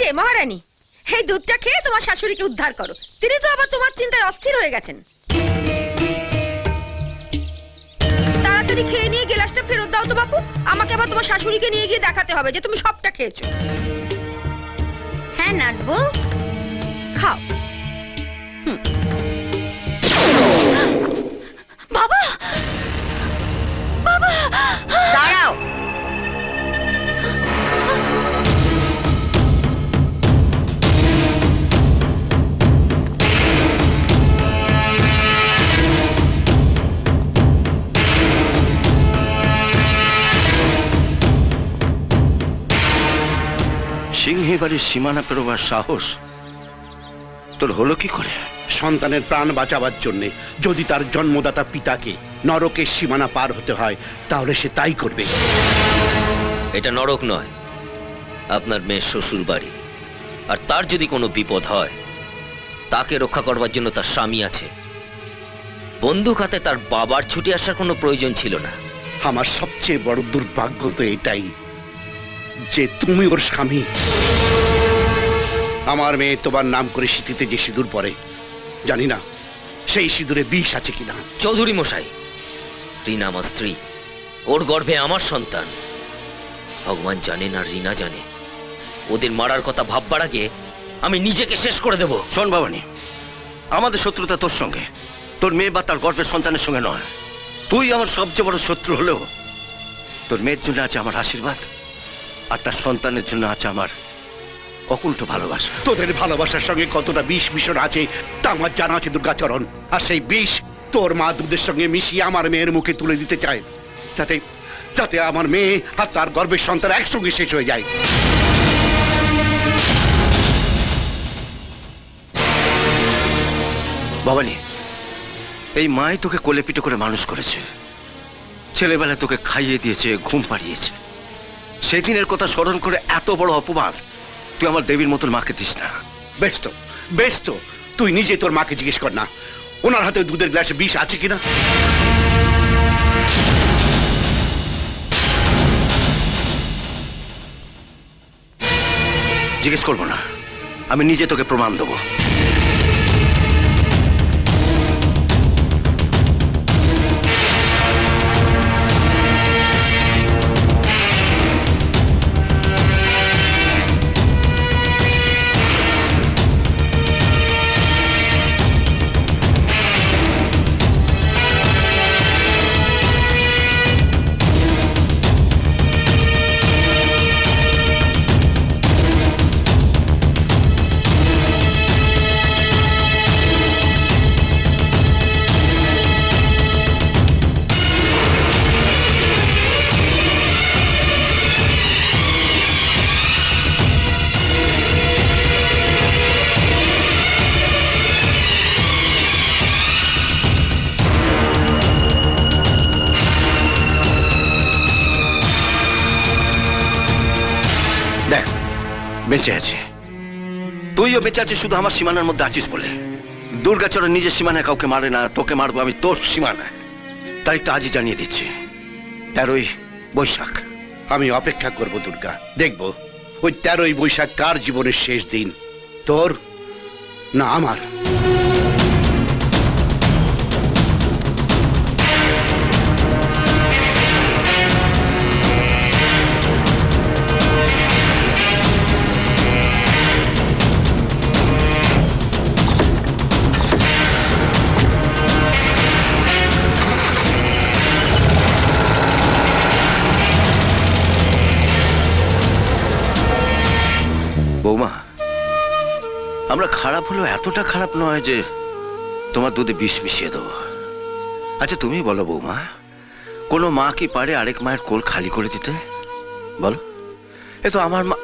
যে, মহারানী, এই দুধটা খেয়ে তোমার শাশুড়িকে উদ্ধার করো। তিনি তো আবার তোমার চিন্তায় অস্থির হয়ে গেছেন। তাড়াতাড়ি খেয়ে নিয়ে গেলাসটা ফেরত দাও তো বাপু। আমাকে আবার তোমার শাশুড়িকে নিয়ে গিয়ে দেখাতে হবে যে তুমি সবটা খেয়েছো। হ্যাঁ নাচবো খাও। বাবা! সিংহে বাড়ির সীমানা পেরোবার সাহস তোর হলো কি করে? সন্তানের প্রাণ বাঁচাবার জন্য যদি তার জন্মদাতা পিতাকে নরকের সীমানা পার হতে হয় তাহলে সে তাই করবে। এটা নরক নয় আপনার মেয়ের শ্বশুর বাড়ি। আর তার যদি কোনো বিপদ হয় তাকে রক্ষা করবার জন্য তার স্বামী আছে। বন্দুক হাতে তার বাবার ছুটে আসার কোনো প্রয়োজন ছিল না। আমার সবচেয়ে বড় দুর্ভাগ্য তো এটাই। যে তুমি ওর স্বামী। আমার মেয়ে তোমার নাম করে শীতিতে যে সিঁদুর পরে জানি না সেই সিঁদুরে বিষ আছে কিনা। চৌধুরী মশাই রিনা আমার স্ত্রী ওর গর্ভে আমার সন্তান। ভগবান জানে না রিনা জানে। ওদের মারার কথা ভাববার আগে আমি নিজেকে শেষ করে দেব। শোন বাবানি আমাদের শত্রুতা তোর সঙ্গে। তোর মেয়ে বা তার গর্ভের সন্তানের সঙ্গে নয়। তুই আমার সবচেয়ে বড় শত্রু হলেও তোর মেয়ের জন্য আছে আমার আশীর্বাদ। আর তার সন্তানের জন্য আছে আমার অকুণ্ঠ ভালোবাসা। তোদের ভালোবাসার সঙ্গে কতটা বিষ মিশন আছে তা আমার জানা আছে দুর্গাচরণ। আর সেই বিষ তোর মা দুধের সঙ্গে মিশিয়ে আমার মেয়ের মুখে তুলে দিতে চায়। যাতে যাতে আমার মেয়ে আর তার গর্ভের সন্তান একসঙ্গে শেষ হয়ে যায়। বাবানি এই মাই তোকে কোলে পিঠে করে মানুষ করেছে। ছেলেবেলায় তোকে খাইয়ে দিয়েছে ঘুম পাড়িয়েছে। সেদিনের কথা স্মরণ করে এত বড় অপমান। তুই আমার দেবীর মতন মাকে দিস না। বেশ তো বেশ তো তুই নিজে তোর মাকে জিজ্ঞেস কর না। ওনার হাতে দুধের গ্লাসে বিষ আছে কিনা? জিজ্ঞেস করব না। আমি নিজে তোকে প্রমাণ দেবো। বেঁচে আছে তুইও বেঁচে আছিস, শুধু আমার সীমানার মধ্যে আছিস বলে। দুর্গাচরণ নিজের সীমানায় কাউকে মারে না, তোকে মারবো আমি তোর সীমানায়। তারিখটা আজই জানিয়ে দিচ্ছি। তেরোই বৈশাখ। আমি অপেক্ষা করব দুর্গা, দেখব ওই তেরোই বৈশাখ কার জীবনের শেষ দিন, তোর না আমার? বৌমা, আমরা খারাপ হলো এতটা খারাপ নয় যে তোমার দুধে বিষ মিশিয়ে দেবো। আচ্ছা তুমি বলো বৌমা, কোনো মা কি পারে আরেক মায়ের কোল খালি করে দিতে? বলো। এ তো আমার মা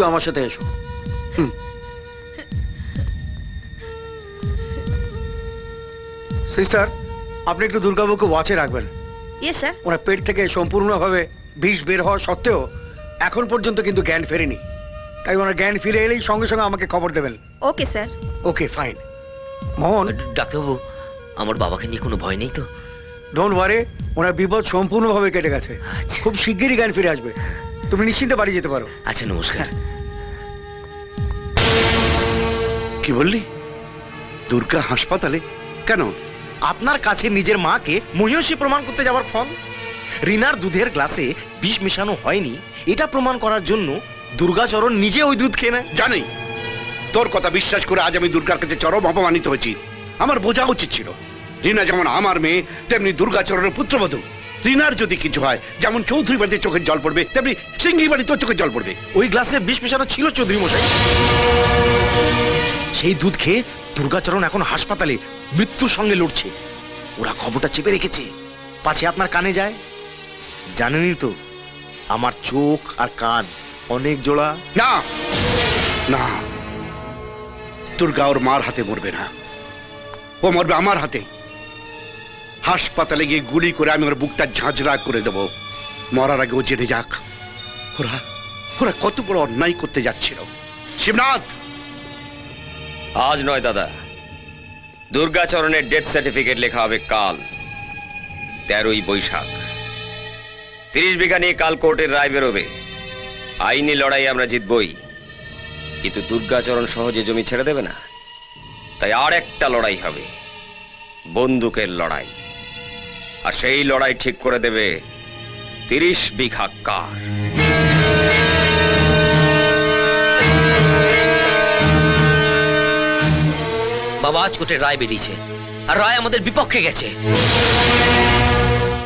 একটু আমার সাথে এসো। সিস্টার আপনি একটু দুর্গাবাবুকে ওয়াচে রাখবেন। ইয়ে স্যার ওনার পেট থেকে সম্পূর্ণভাবে বিষ বের হওয়া সত্ত্বেও এখন পর্যন্ত কিন্তু জ্ঞান ফেরেনি। তাই ওনার জ্ঞান ফিরে এলেই সঙ্গে সঙ্গে আমাকে খবর দেবেন। Okay sir okay fine Mohan. ডাক্তারবাবু আমার বাবাকে নিয়ে কোনো ভয় নেই তো? ডোন্ট ওয়ারে ওনার বিপদ সম্পূর্ণভাবে কেটে গেছে। আচ্ছা। খুব শিগগিরই জ্ঞান ফিরে আসবে। তুমি নিশ্চিন্তে বাড়ি যেতে পারো। আচ্ছা নমস্কার। কি বললি? দুর্গা হাসপাতালে? কেন? আপনার কাছে নিজের মাকে মহিষী প্রমাণ করতে যাওয়ার ফল? রিনার দুধের গ্লাসে বিষ মেশানো হয়নি এটা প্রমাণ করার জন্য দুর্গাচরণ নিজে ওই দুধ খেয়ে নেয়। জানি। তোর কথা বিশ্বাস করে আজ আমি দুর্গার কাছে চরম অপমানিত হয়েছি। আমার বোঝা উচিত ছিল। রিনা যেমন আমার মেয়ে তেমনি দুর্গাচরণের পুত্রবধূ। রিনার যদি কিছু হয়, যেমন চৌধুরী বাড়িতে চোখের জল পড়বে, তেমনি সিঙ্গি বাড়িতেও চোখের জল পড়বে। ওই গ্লাসে বিষ মেশানো ছিল চৌধুরী মশাই সেই দুধ খেয়ে দুর্গাচরণ এখন হাসপাতালে মৃত্যুর সঙ্গে লড়ছে। ওরা খবরটা চেপে রেখেছে। পাছে আপনার কানে যায়? জানেনই তো, আমার চোখ আর কান অনেক জোড়া। না না, দুর্গা ওর মার হাতে মরবে না। ও মরবে আমার হাতে। হাসপাতালে গিয়ে গুলি করে আমি ওর বুকটা ঝাঁঝরা করে দেব। মরার আগে ও জেনে যাক। ওরা ওরা কত বড় অন্যায় করতে যাচ্ছিল। শিবনাথ! আজ নয় দাদা। দুর্গাচরণের ডেথ সার্টিফিকেট লেখা হবে কাল, তেরোই বৈশাখ। তিরিশ বিঘা নিয়ে কাল কোর্টের রায় বেরোবে। আইনি লড়াই আমরা জিতবই। কিন্তু দুর্গাচরণ সহজে জমি ছেড়ে দেবে না। তাই আর একটা লড়াই হবে, বন্দুকের লড়াই। আর সেই লড়াই ঠিক করে দেবে তিরিশ বিঘা কার। বাবা, আজ রায় বেরিয়েছে আর রায় আমাদের বিপক্ষে গেছে।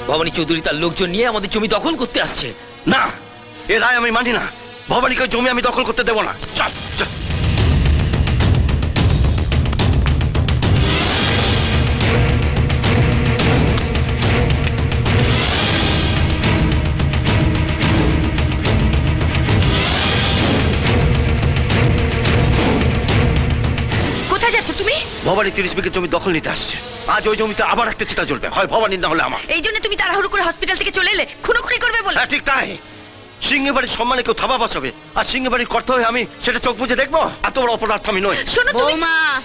ভবানী চৌধুরী তার লোকজন নিয়ে আমাদের জমি দখল করতে আসছে। না, এ রায় আমি মানি না। ভবানীকে জমি আমি দখল করতে দেবো না। চল চল। ভবানী তিরিশ বিঘে জমি দখল নিতে আসছে। আজ ওই জমিতে আবার একটা চিতা জ্বলবে। হয় ভবানীর না হলে আমার। এই জন্য তুমি তাড়াহুড়ো করে হসপিটাল থেকে চলে এলে খুনোখুনি করবে বলে। হ্যাঁ ঠিক তাই। সিংহে বাড়ির সম্মানে কেউ থাবা বসাবে। আর সিংহে বাড়ির করতে হবে আমি সেটা চোখ বুঝে দেখব? এত বড় অপরাধ আমি নই। শোনো তুমি। বৌমা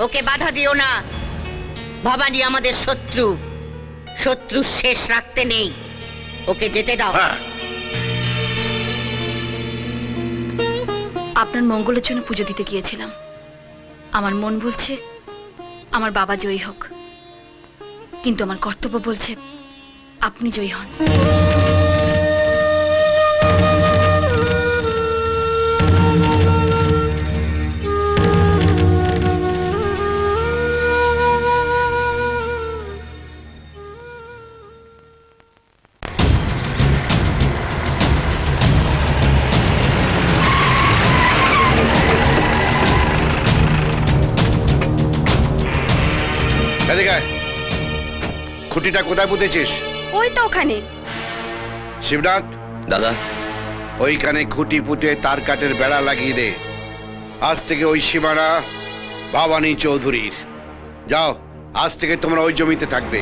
ওকে বাধা দিও না। ভবানী আমাদের শত্রু। শত্রু শেষ রাখতে নেই। ওকে যেতে দাও। হ্যাঁ। আপনার মঙ্গলের জন্য পুজো দিতে গিয়েছিলাম। আমার মন বলছে আমার বাবা জয়ী হোক। কিন্তু আমার কর্তব্য বলছে আপনি জয়ী হন। খুঁটিটা কোথায় পুঁতেছিস? ওই তো ওখানে। শিবনাথ? দাদা। ওইখানে খুঁটি পুঁতে তার কাঠের বেড়া লাগিয়ে দে। আজ থেকে ওই সীমানা ভবানী চৌধুরীর। যাও আজ থেকে তোমরা ওই জমিতে থাকবে।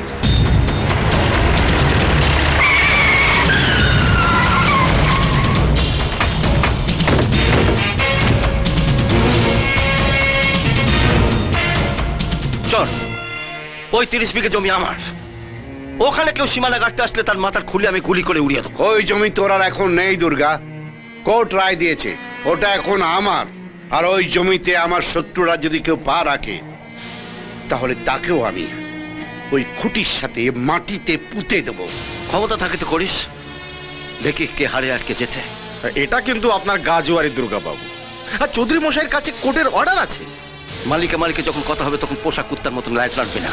চল ওই তিরিশ বিঘে জমি আমার। ওখানে কেউ সীমানা কাটতে আসলে তার মাথার খুলে আমি গুলি করে উড়িয়ে দেবো। ওই জমি তোর আর এখন নেই দুর্গা। কোর্ট রায় দিয়েছে ওটা এখন আমার। আর ওই জমিতে আমার শত্রুরা যদি কেউ পা রাখে তাহলে তাকেও আমি ওই খুঁটির সাথে মাটিতে পুঁতে দেবো। ক্ষমতা থাকে তো করিস। দেখি কে হারে আর কে যেতে এটা কিন্তু আপনার গাজুয়ারি দুর্গাবাবু। আর চৌধুরী মশাইয়ের কাছে কোর্টের অর্ডার আছে। মালিকে মালিকে যখন কথা হবে তখন পোশাক কুত্তার মতন লাইট লাগবে না।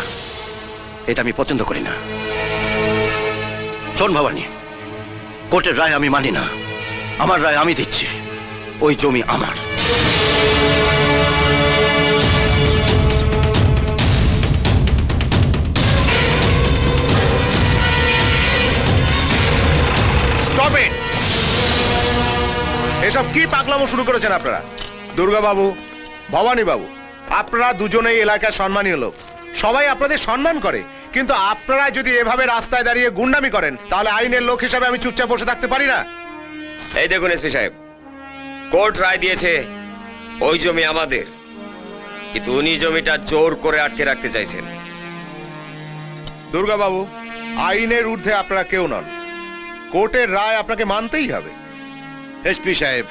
এটা আমি পছন্দ করি না। শোন ভবানী, কোর্টের রায় আমি মানি না। আমার রায় আমি দিচ্ছি। ওই জমি আমার। এসব কি পাগলামো শুরু করেছেন আপনারা? দুর্গা বাবু ভবানী বাবু আপনারা দুজনেই এলাকার সম্মানীয় লোক। সবাই আপনাদের সম্মান করে। কিন্তু আপনারা যদি এভাবে রাস্তায় দাঁড়িয়ে গুন্ডামি করেন তাহলে আইনের লোক হিসাবে আমি চুপচাপ বসে থাকতে পারি না। এই দেখুন এসপি সাহেব কোর্ট রায় দিয়েছে ওই জমি আমাদের। কিন্তু উনি জমিটা জোর করে আটকে রাখতে চাইছেন। দুর্গা বাবু আইনের ঊর্ধ্বে আপনারা কেউ নন। কোর্টের রায় আপনাকে মানতেই হবে। এসপি সাহেব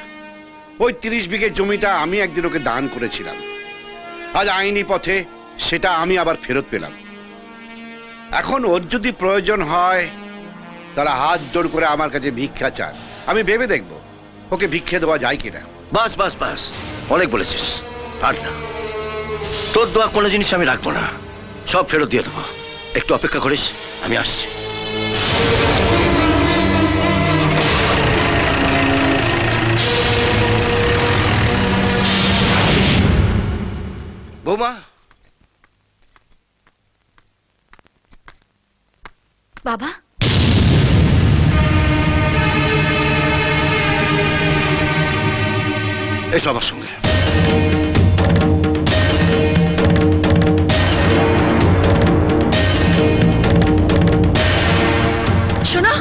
ওই তিরিশ বিঘে জমিটা আমি একদিন ওকে দান করেছিলাম। আজ আইনি পথে সেটা আমি আবার ফেরত পেলাম। এখন ওর যদি প্রয়োজন হয় তারা হাত জোর করে আমার কাছে ভিক্ষা চান। আমি ভেবে দেখব, ওকে ভিক্ষে দেওয়া যায় কিনা। বাস বাস বাস। অনেক বলেছিস। না। তোর দোয়া কোনো জিনিস আমি রাখব না। সব ফেরত দিয়ে দেবো। একটু অপেক্ষা করিস, আমি আসছি। বৌমা বাবা? এসো আমার সঙ্গে। শোনো।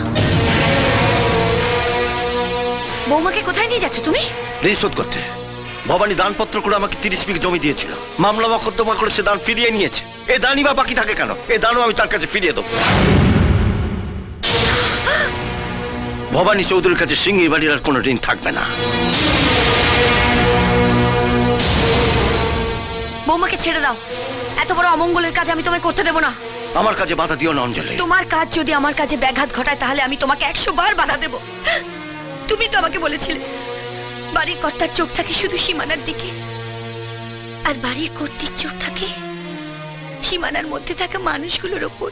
বৌমাকে কোথায় নিয়ে যাচ্ছ তুমি? ঋণ শোধ করতে। ভবানী দানপত্র করে আমাকে তিরিশ বিঘে জমি দিয়েছিল। মামলা মকদ্দমা করে সে দান ফিরিয়ে নিয়েছে। এ দানই বা বাকি থাকে কেন? এ দানও আমি তার কাছে ফিরিয়ে দেবো। ভবানী চৌধুরীর কাছে সিঙ্গি বাড়ির আর কোনো ঋণ থাকবে না। বৌমাকে ছেড়ে দাও। এত বড় অমঙ্গলের কাজ আমি তোমায় করতে দেবো না। আমার কাছে বাধা দিও না অঞ্জলি। তোমার কাজ যদি আমার কাজে ব্যাঘাত ঘটায় তাহলে আমি তোমাকে একশো বার বাধা দেব। তুমি তো আমাকে বলেছিলে বাড়ির কর্তার চোখ থাকে শুধু সীমানার দিকে। আর বাড়ির কর্তির চোখ থাকে সীমানার মধ্যে থাকা মানুষগুলোর ওপর।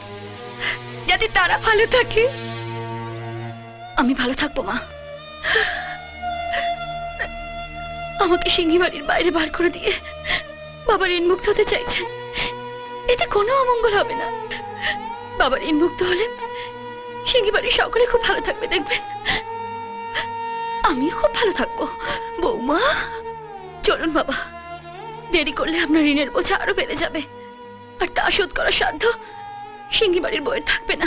যাতে তারা ভালো থাকে। আমি ভালো থাকব, মা। আমাকে সিঙ্গি বাড়ির বাইরে বার করে দিয়ে বাবার ঋণমুক্ত হতে চাইছেন। এতে কোনো অমঙ্গল হবে না। বাবার ঋণমুক্ত হলে সিঙ্গি বাড়ির সকলে খুব ভালো থাকবে, দেখবেন। আমিও খুব ভালো থাকব। বৌমা, চলুন বাবা। দেরি করলে আপনার ঋণের বোঝা আরও বেড়ে যাবে। আর তা শোধ করার সাধ্য সিঙ্গি বাড়ির বইয়ের থাকবে নে।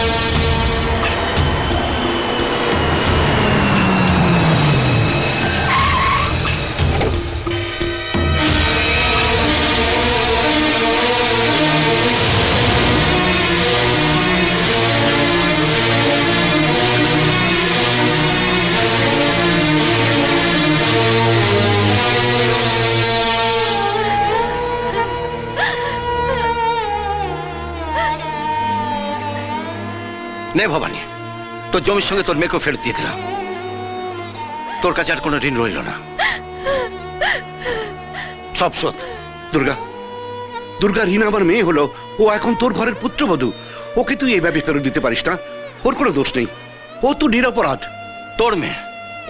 তোর জমির সঙ্গে তোর মেয়েকেও ফেরত দিয়ে দিলাম। তোর কাছে আর কোনো ঋণ রইল না। সব শোধ দুর্গা। দুর্গা রিনা আমার মেয়ে হলো, ও এখন তোর ঘরের পুত্রবধূ। ওকে তুই এইভাবে ফেরত দিতে পারিস না। ওর কোনো দোষ নেই। ও তো নিরপরাধ। তোর মেয়ে,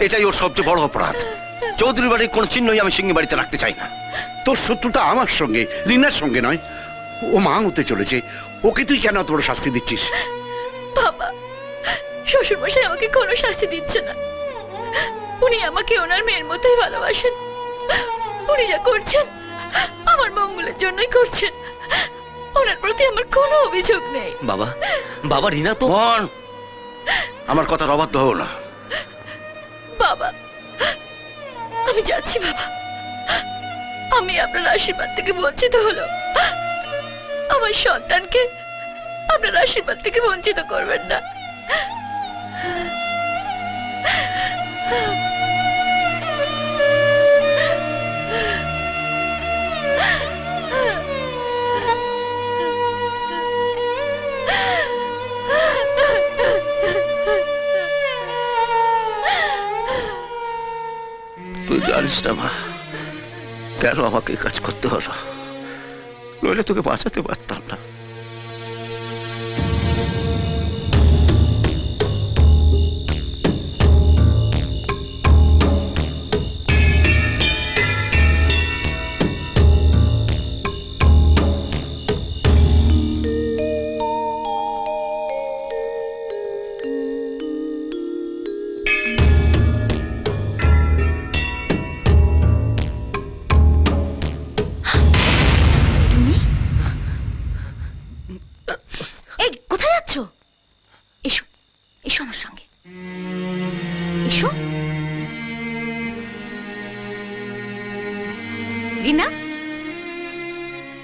এটাই ওর সবচেয়ে বড় অপরাধ। চৌধুরী বাড়ির কোনো চিহ্নই আমি সিঙ্গি বাড়িতে রাখতে চাই না। তোর শত্রুটা আমার সঙ্গে, রিনার সঙ্গে নয়। ও মা হতে চলেছে। ওকে তুই কেন বড় শাস্তি দিচ্ছিস? শ্বশুর মশাই আমাকে কোনো শাস্তি দিচ্ছে না। উনি আমাকে ওনার মেয়ের মতোই ভালোবাসেন। উনি যা করছেন আমার মঙ্গলের জন্যই করছেন। ওনার প্রতি আমার কোনো অভিযোগ নেই। বাবা বাবা রিনা তো বোন আমার কথার অবাধ্য হও না। বাবা আমি যাচ্ছি বাবা। আমি আপনার আশীর্বাদ থেকে বঞ্চিত হলো আমার সন্তানকে আপনার আশীর্বাদ থেকে বঞ্চিত করবেন না। তুই জানিস না মা কেন আমাকে কাজ করতে হলো? নইলে তোকে বাঁচাতে পারতাম না।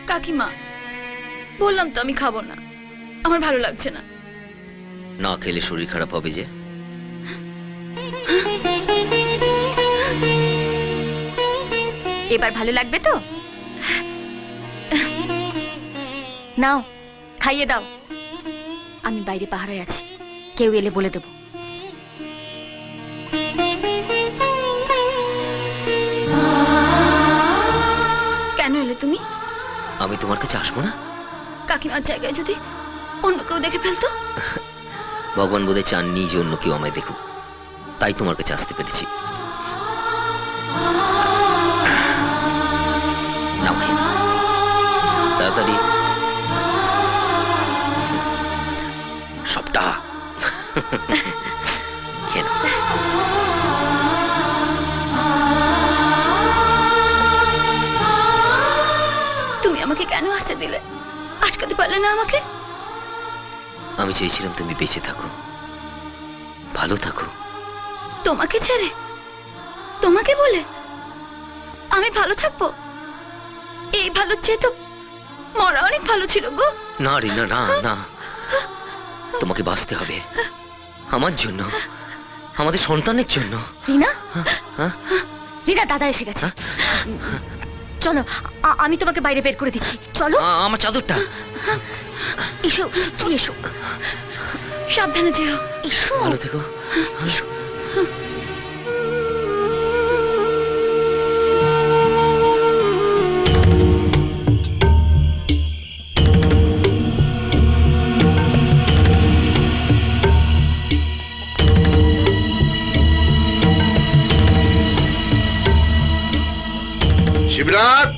কাকিমা বললাম তো আমি খাব না। আমার ভালো লাগছে না। না খেলে শরীর খারাপ হবে যে। এবার ভালো লাগবে তো? নাও খাইয়ে দাও। আমি বাইরে পাহারায় আছি। কেউ এলে বলে দেবো। আমি তোমার কাছে আসব না? কাকিমার জায়গায় যদি অন্য কেউ দেখে ফেলতো? ভগবান বোধে চাননি যে অন্য কেউ আমায় দেখুক। তাই তোমার কাছে আসতে পেরেছি। নাও খেয়ে আসতে দিলে? আটকাতে পারলে না আমাকে? আমি চেয়েছিলাম তুমি বেঁচে থাকো। ভালো থাকো। তোমাকে ছেড়ে? তোমাকে বলে? আমি ভালো থাকব? এই ভালো চেয়ে তো মরা অনেক ভালো ছিল গো। না রিনা না না তোমাকে বাঁচতে হবে। আমার জন্য। আমাদের সন্তানের জন্য। রিনা? হ্যাঁ? রিনা দাদা এসে গেছে। চলো আমি তোমাকে বাইরে বের করে দিচ্ছি। চলো। আমার চাদরটা। এসো তুই এসো। সাবধানে যেও। এসো ভালো থেকো। শিবনাথ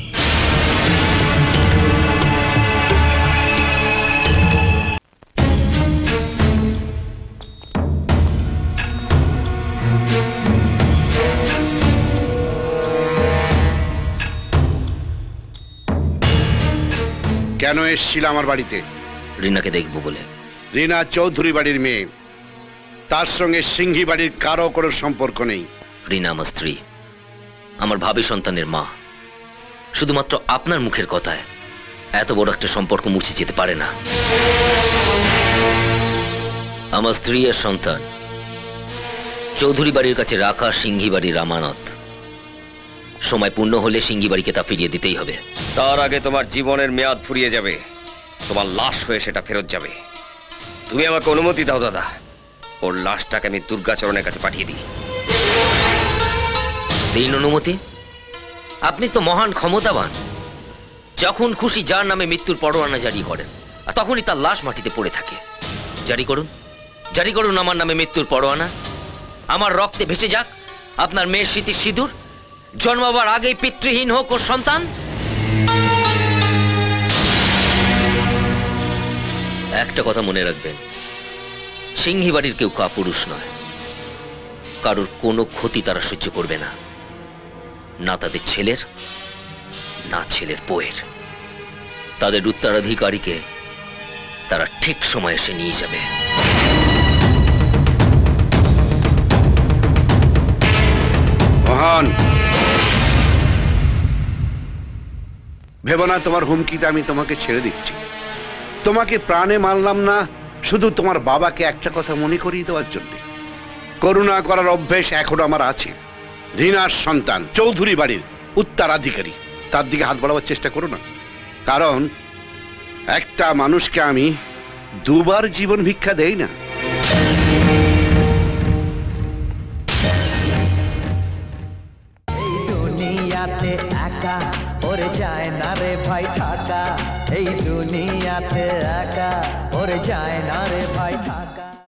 কেন এসছিল আমার বাড়িতে? রিনাকে দেখব বলে। রিনা চৌধুরী বাড়ির মেয়ে। তার সঙ্গে সিংহি বাড়ির কারও কোনো সম্পর্ক নেই। রিনা আমার স্ত্রী। আমার ভাবি সন্তানের মা। শুধুমাত্র আপনার মুখের কথায়। এত বড় একটা সম্পর্ক মুছে যেতে পারে না। আমার স্ত্রী আর সন্তান। চৌধুরী বাড়ির কাছে রাখা সিংহি বাড়ির আমানত। সময় পূর্ণ হলে সিংহি বাড়িকে তা ফিরিয়ে দিতেই হবে। তার আগে তোমার জীবনের মেয়াদ ফুরিয়ে যাবে। তোমার লাশ হয়ে সেটা ফেরত যাবে। তুমি আমাকে অনুমতি দাও দাদা। ওর লাশটাকে আমি দুর্গাচরণের কাছে পাঠিয়ে দিই। দিন অনুমতি? আপনি তো মহান ক্ষমতাবান। যখন খুশি যার নামে মৃত্যুর পরোয়ানা জারি করেন, আর তখনই তার লাশ মাটিতে পড়ে থাকে। জারি করুন। জারি করুন আমার নামে মৃত্যুর পরোয়ানা। আমার রক্তে ভেসে যাক। আপনার মেয়ের স্মৃতির সিঁদুর। জন্মাবার আগেই পিতৃহীন হোক ওর সন্তান। একটা কথা মনে রাখবেন। সিংহী বাড়ির কেউ কাপুরুষ নয়। কারোর কোনো ক্ষতি তারা সহ্য করবে না। না তাদের ছেলের, না ছেলের বউয়ের। তাদের উত্তরাধিকারীকে তারা ঠিক সময় এসে নিয়ে যাবে। মহান! ভেবো না, তোমার হুমকিতে আমি তোমাকে ছেড়ে দিচ্ছি। তোমাকে প্রাণে মানলাম না, শুধু তোমার বাবাকে একটা কথা মনে করিয়ে দেওয়ার জন্য। করুণা করার অভ্যেস এখনও আমার আছে। রিনার সন্তান, চৌধুরী বাড়ির উত্তরাধিকারী। তার দিকে হাত বাড়াবার চেষ্টা করো না। কারণ, একটা মানুষকে আমি দুবার জীবন ভিক্ষা দেই না। না রে ভাই এই দুনিয়াতে একা যায় না রে ভাই থাকা।